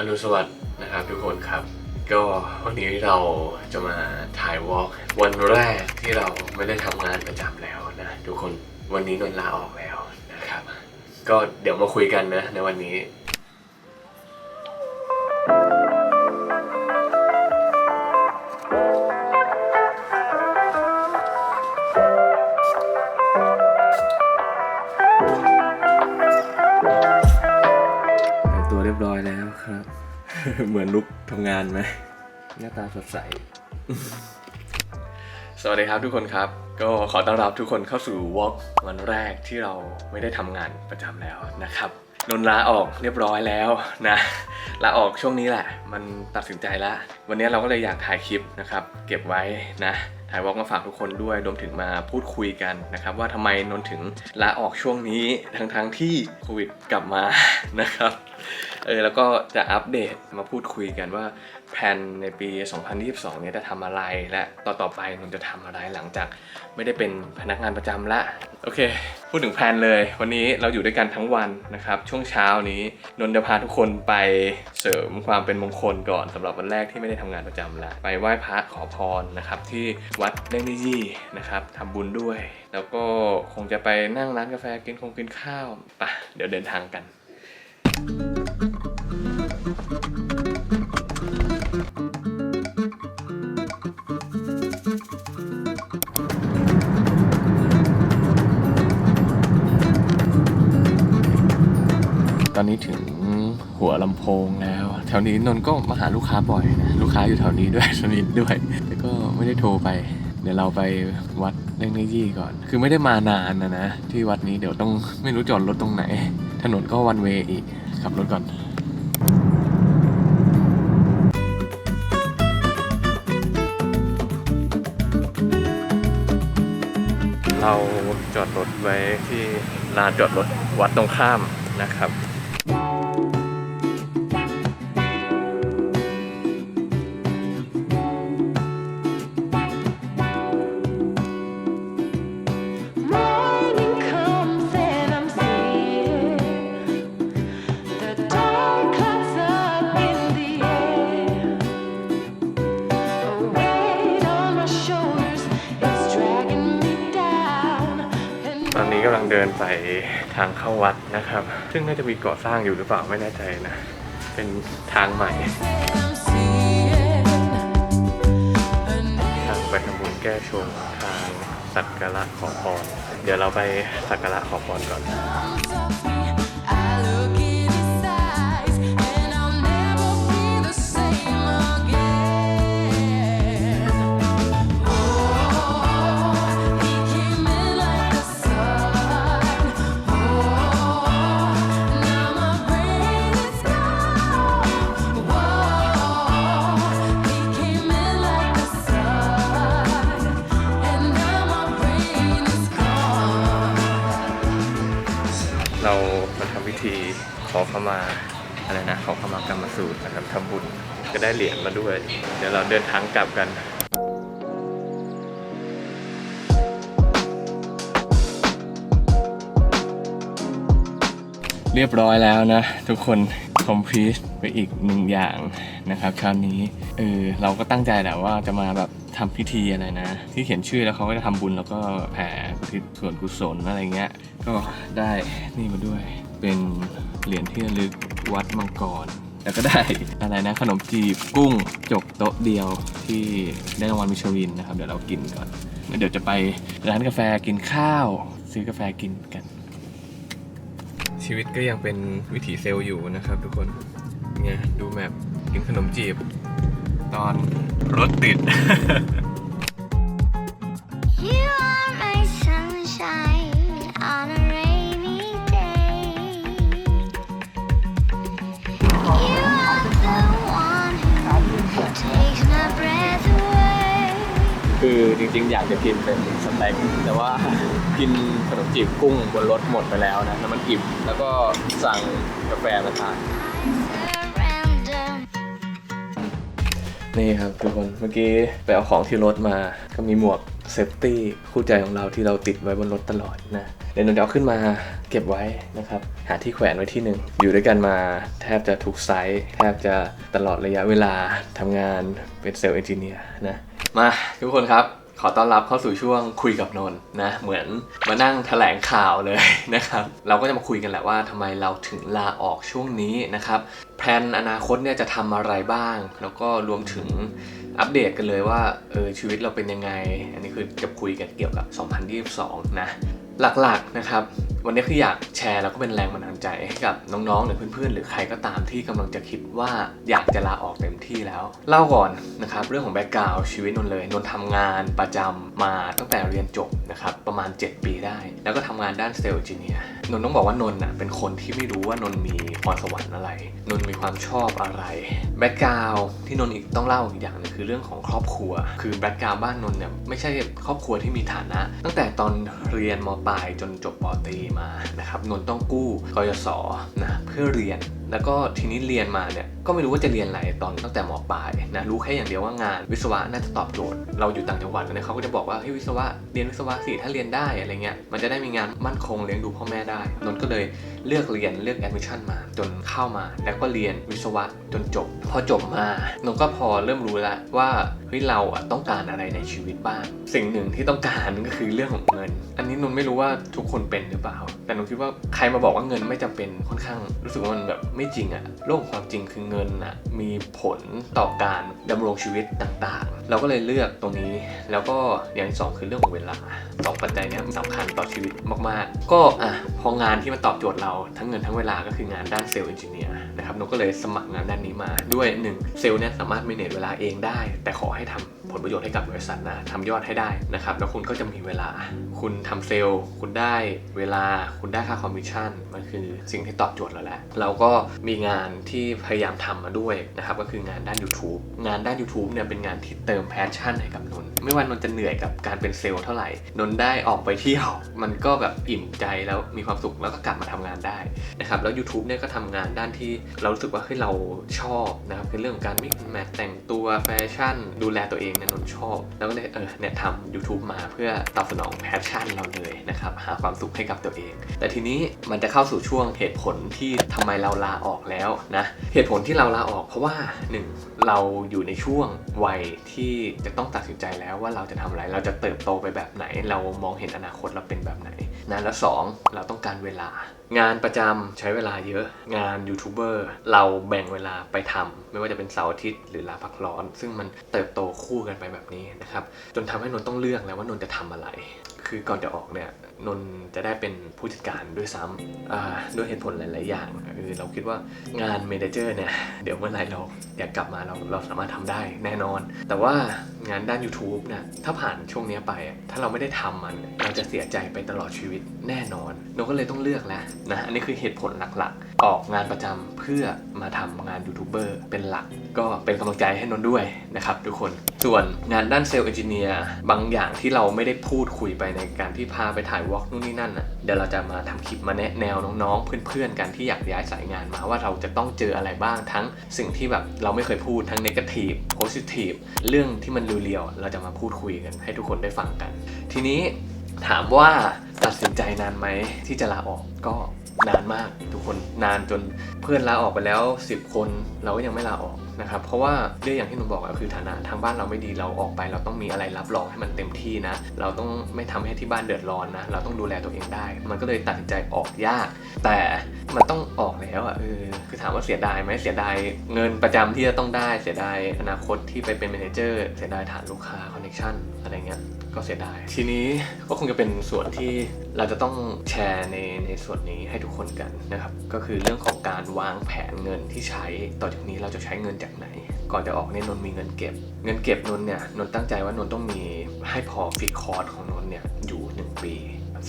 อรุณสวัสดิ์นะครับทุกคนครับ ก็วันนี้เราจะมาถ่ายวอล์กวันแรกที่เราไม่ได้ทำงานประจำแล้วนะทุกคนวันนี้นนลาออกแล้วนะครับ ก็เดี๋ยวมาคุยกันนะในวันนี้ รียบร้อยแล้วครับ เหมือนลุกทำงานไหมหน้าตาสดใส สวัสดีครับทุกคนครับ ก็ขอต้อนรับทุกคนเข้าสู่วอล์กวันแรกที่เราไม่ได้ทำงานประจำแล้วนะครับนนท์ลาออกเรียบร้อยแล้วนะลาออกช่วงนี้แหละ มันตัดสินใจแล้ววันนี้เราก็เลยอยากถ่ายคลิปนะครับ เก็บไว้นะถ่ายวอล์กมาฝากทุกคนด้วยรวมถึงมาพูดคุยกันนะครับ ว่าทำไมนนท์ถึงลาออกช่วงนี้ทั้งๆที่โควิดกลับมานะครับ เออแล้วก็จะอัปเดตมาพูดคุยกันว่าแผนในปี 2022 เนี่ยจะทำอะไรและต่อต่อไปนนท์จะทำอะไรหลังจากไม่ได้เป็นพนักงานประจำละโอเค พูดถึงแผนเลย วันนี้เราอยู่ด้วยกันทั้งวันนะครับ ช่วงเช้านี้นนท์จะพาทุกคนไปเสริมความเป็นมงคลก่อนสำหรับวันแรกที่ไม่ได้ทำงานประจำละไปไหว้พระขอพรนะครับที่วัดเล่งนิยี่นะครับทำบุญด้วย แล้วก็คงจะไปนั่งร้านกาแฟกินคงกินข้าวไปะเดี๋ยวเดินทางกัน ตอนนี้ถึงหัวลำโพงแล้ว แถวนี้นนก็มาหาลูกค้าบ่อยนะ ลูกค้าอยู่แถวนี้ด้วยสนิทด้วย แต่ก็ไม่ได้โทรไป เดี๋ยวเราไปวัดเล่งเนยี่ก่อน คือไม่ได้มานานนะนะ ที่วัดนี้เดี๋ยวต้องไม่รู้จอดรถตรงไหน ถนนก็วันเวอีก ขับรถก่อน เราจอดรถไว้ที่ลานจอดรถวัดตรงข้ามนะครับ เดินไปทางเข้าวัดนะครับ ซึ่งน่าจะมีก่อสร้างอยู่หรือเปล่าไม่แน่ใจนะ เป็นทางใหม่ ทางไปทำบุญแก้ชงทางสักการะขอพร เดี๋ยวเราไปสักการะขอพรก่อน เขอขมาอะไรนะขอขมากรรมสูตรนะครับทำบุญก็ได้เหรียญมาด้วย เดี๋ยวเราเดินทางกลับกันเรียบร้อยแล้วนะ ทุกคน complete ไปอีกหนึ่งอย่างนะครับคราวนี้เออเราก็ตั้งใจแหละว่าจะมาแบบทำพิธีอะไรนะ ที่เขียนชื่อแล้วเขาก็จะทำบุญแล้วก็แผ่อุทิศส่วนกุศลอะไรเงี้ย ก็ได้นี่มาด้วย เป็นเหรียญที่ระลึกวัดมังกร แล้วก็ได้ อะไรนะขนมจีบกุ้งจกโต๊ะเดียวที่ได้รางวัลมิชลินนะครับ เดี๋ยวเรากินก่อนแล้วเดี๋ยวจะไปร้านกาแฟกินข้าว ซื้อกาแฟกินกัน ชีวิตก็ยังเป็นวิถีเซลล์อยู่นะครับทุกคนไงดูแมพกินขนมจีบ ตอนรถติด คือจริงๆ อยากจะกินเป็นสเต็กแต่ว่ากินขนมจีบกุ้งบนรถหมดไปแล้วนะแล้วมันอิ่มแล้วก็สั่งกาแฟมาทานนี่ครับทุกคนเมื่อกี้ไปเอาของที่รถมาก็มีหมวกเซฟตี้คู่ใจของเราที่เราติดไว้บนรถตลอดนะเดี๋ยวนนท์จะเอาขึ้นมาเก็บไว้นะครับ หาที่แขวนไว้ที่หนึ่งอยู่ด้วยกันมาแทบจะทุกไซส์แทบจะตลอดระยะเวลาทำงานเป็นเซลล์เอนจิเนียร์นะ มาทุกคนครับ ขอต้อนรับเข้าสู่ช่วงคุยกับนนนะเหมือนมานั่งแถลงข่าวเลยนะครับ เราก็จะมาคุยกันแหละว่าทำไมเราถึงลาออกช่วงนี้นะครับแพลนอนาคตเนี่ยจะทำอะไรบ้าง แล้วก็รวมถึงอัปเดตกันเลยว่าเออชีวิตเราเป็นยังไง อันนี้คือจะคุยกันเกี่ยวกับ 2022 นะ หลักๆนะครับ วันนี้คืออยากแชร์แล้วก็เป็นแรงบันดาลใจให้กับน้องๆหรือเพื่อนๆ หรือใครก็ตามที่กำลังจะคิดว่าอยากจะลาออกเต็มที่แล้ว เล่าก่อนนะครับเรื่องของแบ็กกราวชีวิตนนท์เลยนนท์ทำงานประจำมาตั้งแต่เรียนจบนะครับประมาณ 7 ปีได้ แล้วก็ทำงานด้านเซลล์จีเนียร์ นนต้องบอกว่านนน่ะเป็นคนที่ไม่รู้ว่านนมีพรสวรรค์อะไร นนมีความชอบอะไร แบ็กกราวที่นนอีกต้องเล่าอีกอย่างหนึงคือเรื่องของครอบครัว คือแบ็กกราวบ้านนนเนี่ยไม่ใช่ครอบครัวที่มีฐานะ ตั้งแต่ตอนเรียนมปลายจนจบปตรีมานะครับนนต้องกู้กยศนะเพื่อเรียน แล้วก็ทีนี้เรียนมาเนี่ยก็ไม่รู้ว่าจะเรียนอะไรตอนตั้งแต่มปลายนะรู้แค่อย่างเดียวว่างานวิศวะน่าจะตอบโจทย์เราอยู่ต่างจังหวัดเนี่ยเขาก็จะบอกว่าเฮ้ยวิศวะเรียนวิศวะสิถ้าเรียนได้อะไรเงี้ยมันจะได้มีงานมั่นคงเลี้ยงดูพ่อแม่ได้นนก็เลยเลือกเรียนเลือกแอดมิชชั่นมาจนเข้ามา แล้วก็เรียนวิศวะจนจบ พอจบมานนก็พอเริ่มรู้แล้วว่าเฮ้ยเราต้องการอะไรในชีวิตบ้าง สิ่งหนึ่งที่ต้องการก็คือเรื่องของเงิน อันนี้นนไม่รู้ว่าทุกคนเป็นหรือเปล่า แต่นนคิดว่าใครมาบอกว่าเงินไม่จำเป็นค่อนข้างรู้สึกว่ามันแบบไม่จริงอะโลกของความจริงคือเงินอะมีผลต่อการดำรงชีวิตต่างๆ เราก็เลยเลือกตรงนี้ แล้วก็อย่างที่สองคือเรื่องของเวลาสองปัจจัยนี้สำคัญต่อชีวิตมากๆ ก็อะพองานที่มันตอบโจทย์เราทั้งเงินทั้งเวลาก็คืองานด้านเซลล์เอนจิเนียร์นะครับนนท์ก็เลยสมัครงานด้านนี้มาด้วยหนึ่งเซลล์เนี่ยสามารถมีเนตเวลาเองได้ แต่ขอให้ทำผลประโยชน์ให้กับบริษัทนะทำยอดให้ได้นะครับ แล้วคุณก็จะมีเวลา คุณทำเซลล์ คุณได้เวลา คุณได้ค่าคอมมิชชั่น มันคือสิ่งที่ตอบโจทย์เราแหละเราก็มีงานที่พยายามทำมาด้วยนะครับก็คืองานด้าน YouTube งานด้าน YouTube เนี่ยเป็นงานที่เติมแพชชั่นให้กับนนท์ไม่ว่านนท์จะเหนื่อยกับการเป็นเซลล์เท่าไหร่นนท์ได้ออกไปเที่ยว มันก็แบบอิ่มใจแล้วมีความสุขแล้วก็กลับมาทำงานได้นะครับแล้ว YouTube เนี่ยก็ทำงานด้านที่เรารู้สึกว่าเฮ้ยเราชอบนะครับคือเรื่องของการมิกแมทแต่งตัวแฟชั่น ดูแลตัวเองเนี่ยนนท์ชอบ แล้วก็เลยเออเนี่ยทำ YouTube มาเพื่อตอบสนองแพชชั่นเราเลยนะครับหาความสุขให้กับตัวเอง แต่ทีนี้มันจะเข้าสู่ช่วงเหตุผลที่ทำไมเราลาออกแล้วนะเหตุผลที่เราลาออกเพราะว่าหนึ่งเราอยู่ในช่วงวัยที่จะต้องตัดสินใจแล้วว่าเราจะทำอะไร เราจะเติบโตไปแบบไหน เรามองเห็นอนาคตเราเป็นแบบไหนนะแล้วสองเราต้องการเวลา งานประจำใช้เวลาเยอะ งานยูทูบเบอร์เราแบ่งเวลาไปทำไม่ว่าจะเป็นเสาร์อาทิตย์หรือลาพักร้อน ซึ่งมันเติบโตคู่กันไปแบบนี้นะครับ จนทำให้นนท์ต้องเลือกแล้วว่านนท์จะทำอะไร คือก่อนจะออกเนี่ยนนท์จะได้เป็นผู้จัดการด้วยซ้ำด้วยเหตุผลหลาย ๆ อย่างคือเราคิดว่างานเมนเจอร์เนี่ยเดี๋ยวเมื่อไหร่เราอยากกลับมาเราเราสามารถทำได้แน่นอน แต่ว่างานด้าน YouTube เนี่ยถ้าผ่านช่วงนี้ไป ถ้าเราไม่ได้ทำมัน เราจะเสียใจไปตลอดชีวิตแน่นอนนนท์ก็เลยต้องเลือกแล้วนะอันนี้คือเหตุผลหลักๆ ออกงานประจำเพื่อมาทำงานยูทูบเบอร์เป็นหลัก ก็เป็นกำลังใจให้นนท์ด้วยนะครับทุกคน ส่วนงานด้านเซลล์เอนจิเนียร์บางอย่างที่เราไม่ได้พูดคุยไปในการที่พาไปถ่ายวอล์กนู่นนี่นั่นอะเดี๋ยวเราจะมาทำคลิปมาแนะแนวน้องๆ เพื่อนๆกันที่อยากย้ายสายงานมาว่าเราจะต้องเจออะไรบ้างทั้งสิ่งที่แบบเราไม่เคยพูดทั้ง negative positive เรื่องที่มันเรียวๆเราจะมาพูดคุยกันให้ทุกคนได้ฟังกัน ทีนี้ถามว่า ตัดสินใจนานไหมที่จะลาออกก็ นานมากทุกคนนานจนเพื่อนลาออกไปแล้ว 10 คนเราก็ยังไม่ลาออกนะครับเพราะว่าเรื่องอย่างที่หนูบอกอะคือฐานะทางบ้านเราไม่ดีเราออกไป เราต้องมีอะไรรับรองให้มันเต็มที่นะ เราต้องไม่ทำให้ที่บ้านเดือดร้อนนะ เราต้องดูแลตัวเองได้ มันก็เลยตัดสินใจออกยาก แต่มันต้องออกแล้วอะเออคือถามว่าเสียดายไหมเสียดายเงินประจำที่จะต้องได้เสียดายอนาคตที่ไปเป็นเมนเจอร์เสียดายฐานลูกค้าคอนเนคชั่นอะไรเงี้ยก็เสียดาย ทีนี้ก็คงจะเป็นส่วนที่เราจะต้องแชร์ในในส่วนนี้ให้ทุทุกคนกันนะครับ ก็คือเรื่องของการวางแผนเงินที่ใช้ต่อจากนี้เราจะใช้เงินจากไหน ก่อนจะออกเนี่ยนนท์มีเงินเก็บ เงินเก็บนนท์เนี่ยนนท์ตั้งใจว่านนท์ต้องมีให้พอฟิกคอร์สของนนท์เนี่ยอยู่ 1 ปี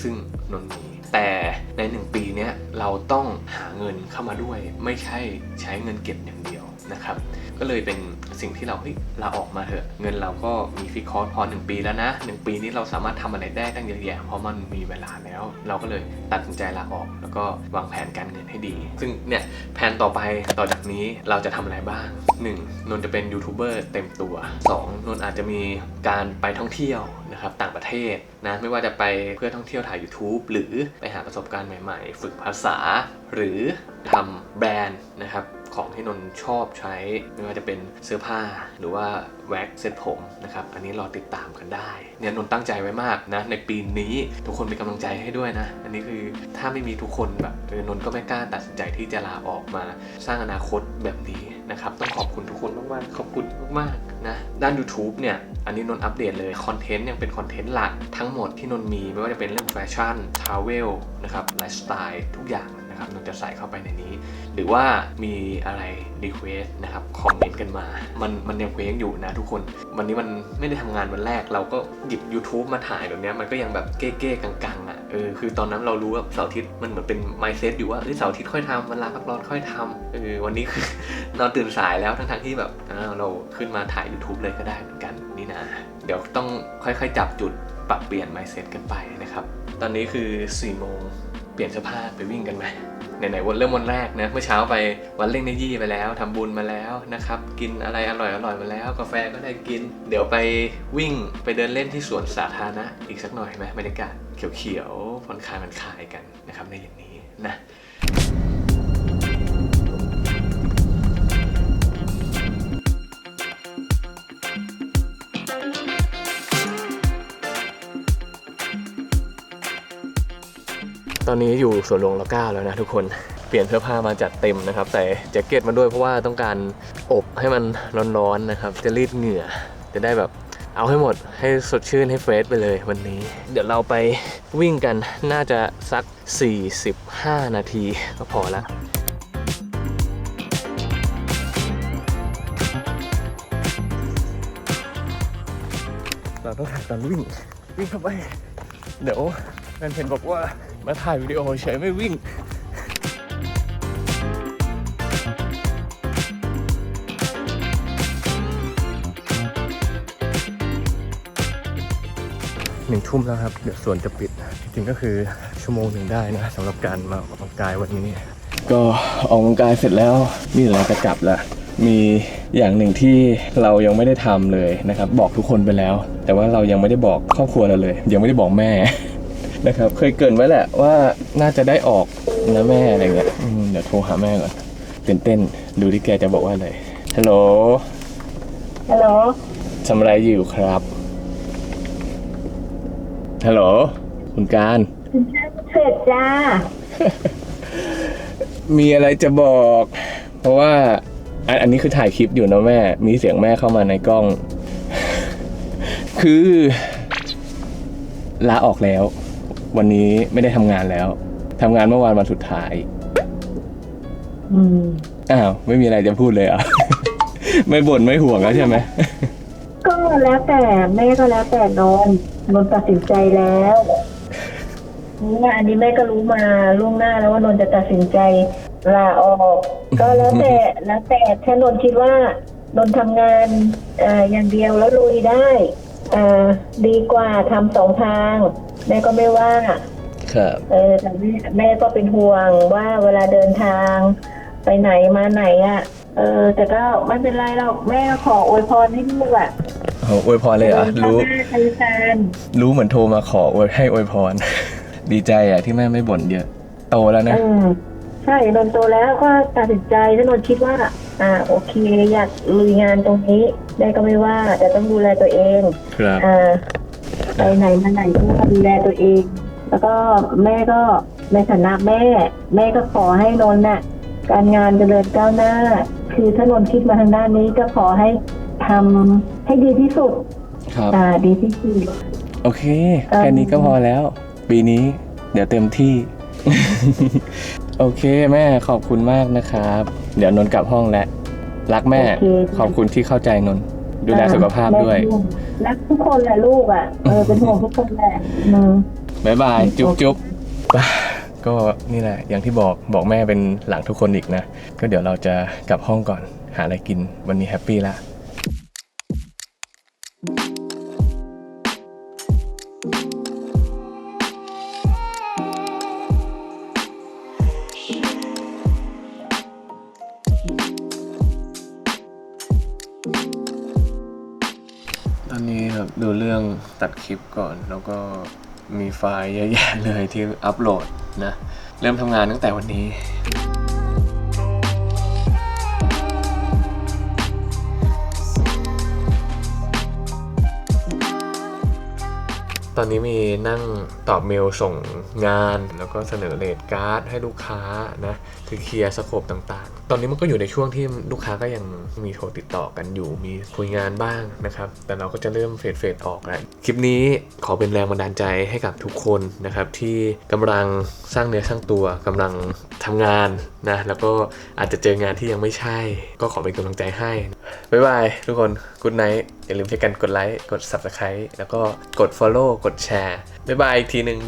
ซึ่งนนท์มีแต่ใน 1 ปีเนี้ยเราต้องหาเงินเข้ามาด้วย ไม่ใช่ใช้เงินเก็บอย่างเดียวนะครับ ก็เลยเป็น สิ่งที่เราเฮ้ยลาออกมาเถอะ เงินเราก็มีฟิกคอร์สพอหนึ่งปีแล้วนะหนึ่งปีนี้เราสามารถทำอะไรได้ตั้งเยอะแยะเพราะมันมีเวลาแล้ว เราก็เลยตัดสินใจลาออก แล้วก็วางแผนการเงินให้ดี ซึ่งเนี่ยแผนต่อไปต่อจากนี้เราจะทำอะไรบ้าง 1. นนจะเป็นยูทูบเบอร์เต็มตัว 2. นนอาจจะมีการไปท่องเที่ยวนะครับต่างประเทศนะไม่ว่าจะไปเพื่อท่องเที่ยวถ่าย YouTube หรือไปหาประสบการณ์ใหม่ ๆ ฝึกภาษา หรือทำแบรนด์นะครับ ของที่นนชอบใช้ ไม่ว่าจะเป็นเสื้อผ้าหรือว่าแว็กเซ็ตผมนะครับ อันนี้รอติดตามกันได้ เนี่ยนนตั้งใจไว้มากนะ ในปีนี้ทุกคนเป็นกำลังใจให้ด้วยนะ อันนี้คือถ้าไม่มีทุกคนแบบเออนนก็ไม่กล้าตัดสินใจที่จะลาออกมาสร้างอนาคตแบบนี้นะครับ ต้องขอบคุณทุกคนมากๆขอบคุณมากๆนะ ด้าน YouTube เนี่ย อันนี้นนอัปเดตเลยคอนเทนต์ยังเป็นคอนเทนต์หลักทั้งหมดที่นนมีไม่ว่าจะเป็นเรื่องแฟชั่นทราเวลนะครับไลฟ์สไตล์ทุกอย่าง นะครับนนท์จะใส่เข้าไปในนี้ หรือว่ามีอะไรรีเควสนะครับคอมเมนต์กันมา มันมันยังเคว้งอยู่นะทุกคน วันนี้มันไม่ได้ทำงานวันแรก เราก็หยิบ YouTube มาถ่ายแบบเนี้ยมันก็ยังแบบเก้ๆกังๆอะเออคือตอนนั้นเรารู้ว่าเสาร์อาทิตย์มันเหมือนเป็นไมเซ็ตอยู่ว่าเอ้ยเสาร์อาทิตย์ค่อยทำวันลาพักร้อนค่อยทำเออวันนี้คือนอนตื่นสายแล้วทั้งๆที่แบบอ้าวเราขึ้นมาถ่าย YouTube เลยก็ได้เหมือนกันนี่นะเดี๋ยวต้องค่อยๆ จับจุดปรับเปลี่ยนไมเซ็ตกันไปนะครับ ตอนนี้คือ4โมง ปลี่ยนเสื้อผ้าไปวิ่งกันไหมไหนๆวันเริ่มวันแรกนะเมื่อเช้าไปวันเล่งในยี่ไปแล้วทำบุญมาแล้วนะครับกินอะไรอร่อยอร่อยๆมาแล้ว กาแฟก็ได้กิน เดี๋ยวไปวิ่งไปเดินเล่นที่สวนสาธารณะอีกสักหน่อยไหมบรรยากาศเขียวๆผ่อนคลายมันคลายกันนะครับในเย็นนี้นะ อนนี้อยู่สวนหลวงรเก้าแล้วนะทุกคน เปลี่ยนเสื้อผ้ามาจัดเต็มนะครับแต่แจ็คเก็ตมาด้วยเพราะว่าต้องการอบให้มันร้อนๆนะครับ จะรีดเหงื่อ จะได้แบบเอาให้หมดให้สดชื่นให้เฟรชไปเลยวันนี้ เดี๋ยวเราไปวิ่งกันน่าจะสัก 45 นาทีก็พอละเราต้องถ่ายตอนวิ่งวิ่งเข้าไป เดี๋ยวแฟนเพนบอกว่า มาถ่ายวิดีโอเฉยไม่วิ่งหนึ่งทุ่มแล้วครับ เดี๋ยวสวนจะปิด จริงๆก็คือชั่วโมงหนึ่งได้นะสำหรับการมาออกกำลังกายวันนี้ ก็ออกกำลังกายเสร็จแล้วนี่เราจะกลับละมีอย่างหนึ่งที่เรายังไม่ได้ทำเลยนะครับ บอกทุกคนไปแล้ว แต่ว่าเรายังไม่ได้บอกครอบครัวเราเลย ยังไม่ได้บอกแม่ นะครับ เคยเกรินไว้แหละว่าน่าจะได้ออกนะแม่อะไรเงี้ยอืมเดี๋ยวโทรหาแม่ก่อนตื่นเต้นดูที่แกจะบอกว่าอะไรฮัลโหลฮัลโหลทำอะไรอยู่ครับฮัลโหลคุณการ เสร็จจ้า มีอะไรจะบอก เพราะว่าอันอันนี้คือถ่ายคลิปอยู่นะแม่ มีเสียงแม่เข้ามาในกล้อง คือ ลาออกแล้ว วันนี้ไม่ได้ทำงานแล้วทำงานเมื่อวานวันสุดท้าย อืม อ้าว ไม่มีอะไรจะพูดเลยเหรอะ ไม่บ่นไม่ห่วงแล้วใช่ไหม ก็แล้วแต่แม่ก็แล้วแต่นนท์นนท์ตัดสินใจแล้วนี่อันนี้แม่ก็รู้มาล่วงหน้าแล้วว่านนท์จะตัดสินใจลาออกก็แล้วแต่แล้วแต่ถ้านนท์คิดว่านนท์ทำงานเอ่ออย่างเดียวแล้วลุยได้เอ่อดีกว่าทำสองทาง แม่ก็ไม่ว่าครับ เออแต่แม่แม่ก็เป็นห่วงว่าเวลาเดินทางไปไหนมาไหนอะ่ะ เออ แต่ก็ไม่เป็นไรหรอกแม่ขออวยพรให้ลูกอะเอาอวยพรเลยเหรอะรู้แม่ใจแฟนรู้เหมือนโทรมาขออวยให้อวยพร ดีใจอะที่แม่ไม่บ่นเยอะ โตแล้วนะเออใช่นนท์โตแล้วก็ตัดสินใจถ้านนท์คิดว่า อ่า โอเค อยากลุยงานตรงนี้แม่ก็ไม่ว่าแต่ต้องดูแลตัวเอง ครับ อ่า ไปไหนมาไหนก็ดูแลตัวเอง แล้วก็แม่ก็ในฐานะแม่ แม่ก็ขอให้นนท์น่ะการงานเจริญก้าวหน้า คือถ้านนท์คิดมาทางด้านนี้ก็ขอให้ทำให้ดีที่สุดครับ อ่าดีที่สุด โอเค เอิ่ม แค่นี้ก็พอแล้ว ปีนี้ เดี๋ยวเต็มที่ โอเคแม่ขอบคุณมากนะครับ เดี๋ยวนนท์กลับห้องแล้วรักแม่ โอเค ขอบคุณที่เข้าใจนนท์ ดูแลสุขภาพด้วย รักทุกคนแหละลูกอะเออเป็นห่วงทุกคนแหละอืมบ๊ายบาย จุ๊บจุ๊บไปก็นี่แหละอย่างที่บอกบอกแม่เป็นหลังทุกคนอีกนะ ก็เดี๋ยวเราจะกลับห้องก่อนหาอะไรกินวันนี้แฮปปี้ละ อนนี้ครับดูเรื่องตัดคลิปก่อน แล้วก็มีไฟล์เยอะแยะเลยที่อัปโหลดนะ เริ่มทำงานตั้งแต่วันนี้ตอนนี้มีนั่งตอบเมลส่งงาน แล้วก็เสนอเลทการ์ดให้ลูกค้านะ คือเคลียร์สโคปต่าง ตอนนี้มันก็อยู่ในช่วงที่ลูกค้าก็ยังมีโทรติดต่อกันอยู่ มีคุยงานบ้างนะครับ แต่เราก็จะเริ่มเฟดเฟดออกแล้ว คลิปนี้ขอเป็นแรงบันดาลใจให้กับทุกคนนะครับ ที่กำลังสร้างเนื้อสร้างตัวกำลังทำงานนะ แล้วก็อาจจะเจองานที่ยังไม่ใช่ ก็ขอเป็นกำลังใจให้ บ๊ายบายทุกคน good night อย่าลืมช่วยกันกดไลค์ กด subscribe แล้วก็กด follow กดแชร์บ๊ายบายอีกทีหนึ่ง